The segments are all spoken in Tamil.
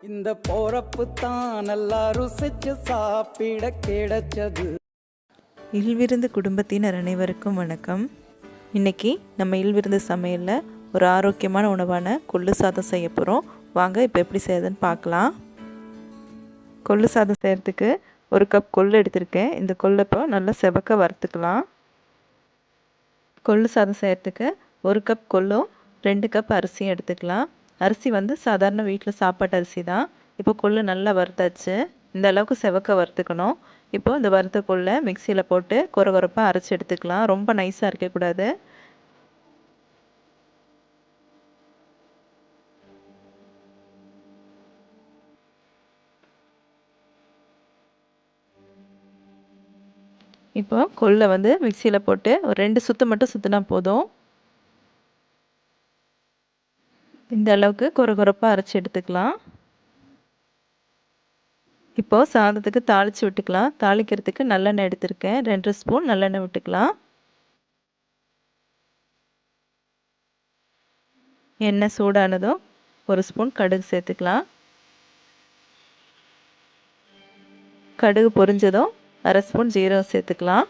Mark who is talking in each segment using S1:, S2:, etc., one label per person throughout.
S1: இந்த போறப்பு தான் நல்லா ருசிச்சு சாப்பிட கிடைச்சது.
S2: இல்விருந்து குடும்பத்தினர் அனைவருக்கும் வணக்கம். இன்னைக்கு நம்ம இல்விருந்து சமையலில் ஒரு ஆரோக்கியமான உணவான கொள்ளு சாதம் செய்ய போகிறோம் வாங்க இப்போ எப்படி செய்யுதுன்னு பார்க்கலாம். கொள்ளு சாதம் செய்கிறதுக்கு ஒரு கப் கொள்ளு எடுத்திருக்கேன். இந்த கொள்ளப்போ நல்லா செவக்க வறுத்துக்கலாம். கொள்ளு சாதம் செய்கிறதுக்கு ஒரு கப் கொள்ளும் ரெண்டு கப் அரிசியும் எடுத்துக்கலாம். அரிசி வந்து சாதாரண வீட்டில் சாப்பாட்டு அரிசி தான். இப்போ கொள்ளு நல்லா வறுத்தாச்சு. இந்த அளவுக்கு செவக்க வறுத்துக்கணும். இப்போ இந்த வறுத்த கொள்ளை மிக்சியில் போட்டு குறை குறைப்பாக அரைச்சி எடுத்துக்கலாம். ரொம்ப நைஸாக இருக்கக்கூடாது. இப்போ கொள்ளை வந்து மிக்சியில் போட்டு ஒரு ரெண்டு சுற்று மட்டும் சுற்றினா போதும். இந்த அளவுக்கு கொரகொரப்பாக அரைச்சி எடுத்துக்கலாம். இப்போது சாதத்துக்கு தாளித்து விட்டுக்கலாம். தாளிக்கிறதுக்கு நல்லெண்ணெய் எடுத்திருக்கேன். ரெண்டு ஸ்பூன் நல்லெண்ணெய் விட்டுக்கலாம். எண்ணெய் சூடானதும் ஒரு ஸ்பூன் கடுகு சேர்த்துக்கலாம். கடுகு பொரிஞ்சதும் அரை ஸ்பூன் ஜீரகம் சேர்த்துக்கலாம்.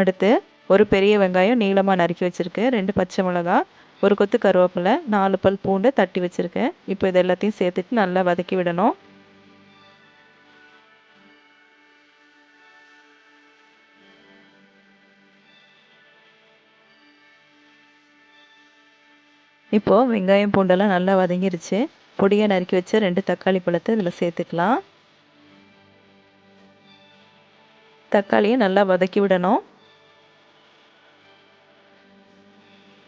S2: அடுத்து ஒரு பெரிய வெங்காயம் நீளமாக நறுக்கி வச்சுருக்கேன். ரெண்டு பச்சை மிளகா ஒரு கொத்து கருவேப்பிலை நாலு பல் பூண்டு தட்டி வச்சுருக்கேன். இப்போ இது எல்லாத்தையும் சேர்த்துட்டு நல்லா வதக்கி விடணும். இப்போது வெங்காயம் பூண்டெல்லாம் நல்லா வதங்கிருச்சு. பொடியை நறுக்கி வச்ச ரெண்டு தக்காளி பழத்தை இதில் சேர்த்துக்கலாம். தக்காளியை நல்லா வதக்கி விடணும்.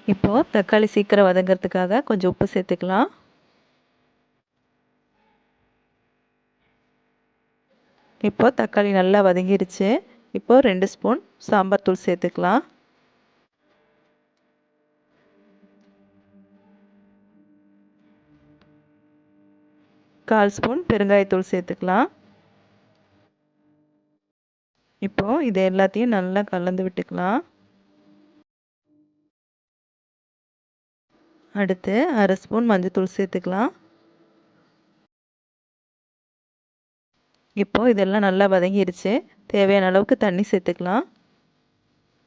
S2: இப்போது தக்காளி சீக்கிரம் வதங்கிறதுக்காக கொஞ்சம் உப்பு சேர்த்துக்கலாம். இப்போது தக்காளி நல்லா வதங்கிருச்சு. இப்போது ரெண்டு ஸ்பூன் சாம்பார் தூள் சேர்த்துக்கலாம். கால் ஸ்பூன் பெருங்காயத்தூள் சேர்த்துக்கலாம். இப்போது இது எல்லாத்தையும் நல்லா கலந்து விட்டுக்கலாம். அடுத்து அரை ஸ்பூன் மஞ்சத்தூள் சேர்த்துக்கலாம். இப்போது இதெல்லாம் நல்லா வதங்கிருச்சு. தேவையான அளவுக்கு தண்ணி சேர்த்துக்கலாம்.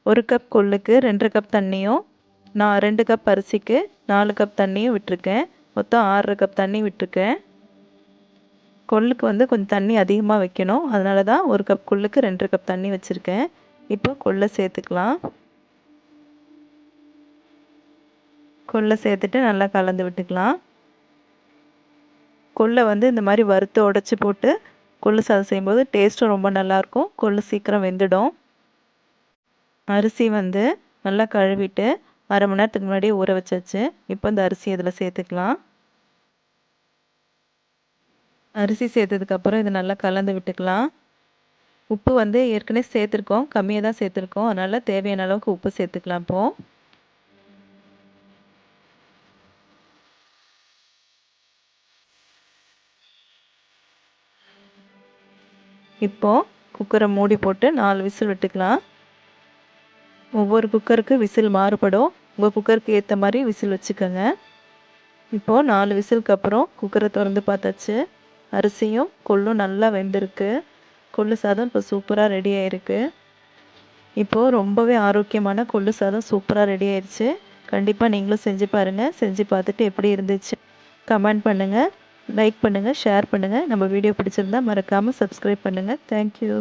S2: ஒரு கப் கொள்ளுக்கு ரெண்டரை கப் தண்ணியும் நான் ரெண்டு கப் அரிசிக்கு நாலு கப் தண்ணியும் விட்டுருக்கேன். மொத்தம் ஆறரை கப் தண்ணி விட்டுருக்கேன். கொள்ளுக்கு வந்து கொஞ்சம் தண்ணி அதிகமாக வைக்கணும். அதனால தான் ஒரு கப் கொள்ளுக்கு ரெண்டு கப் தண்ணி வச்சுருக்கேன். இப்போ கொள்ளை சேர்த்துக்கலாம். கொள்ளை சேர்த்துட்டு நல்லா கலந்து விட்டுக்கலாம். கொள்ளை வந்து இந்த மாதிரி வறுத்து உடச்சி போட்டு கொள்ளு சாதம் செய்யும்போது டேஸ்ட்டும் ரொம்ப நல்லாயிருக்கும். கொள்ளு சீக்கிரம் வெந்துடும். அரிசி வந்து நல்லா கழுவிட்டு அரை மணி நேரத்துக்கு முன்னாடி ஊற வச்சாச்சு. இப்போ இந்த அரிசி இதில் சேர்த்துக்கலாம். அரிசி சேர்த்ததுக்கப்புறம் இதை நல்லா கலந்து விட்டுக்கலாம். உப்பு வந்து ஏற்கனவே சேர்த்துருக்கோம். கம்மியாக தான் சேர்த்துருக்கோம். அதனால் தேவையான அளவுக்கு உப்பு சேர்த்துக்கலாம் இப்போது இப்போது குக்கரை மூடி போட்டு நாலு விசில் விட்டுக்கலாம். ஒவ்வொரு குக்கருக்கு விசில் மாறுபடும். உங்கள் குக்கருக்கு ஏற்ற மாதிரி விசில் வச்சுக்கோங்க. இப்போது நாலு விசிலுக்கு அப்புறம் குக்கரை திறந்து பார்த்தாச்சு. அரிசியும் கொள்ளும் நல்லா வெந்திருக்கு. கொள்ளு சாதம் இப்போ சூப்பராக ரெடி ஆயிருக்கு. இப்போது ரொம்பவே ஆரோக்கியமான கொள்ளு சாதம் சூப்பராக ரெடி ஆயிடுச்சு. கண்டிப்பாக நீங்களும் செஞ்சு பாருங்கள் செஞ்சு பார்த்துட்டு எப்படி இருந்துச்சு. கமெண்ட் பண்ணுங்கள் லைக் பண்ணுங்கள் ஷேர் பண்ணுங்கள் நம்ம வீடியோ பிடிச்சிருந்தா மறக்காமல் சப்ஸ்கிரைப் பண்ணுங்கள் தேங்க்யூ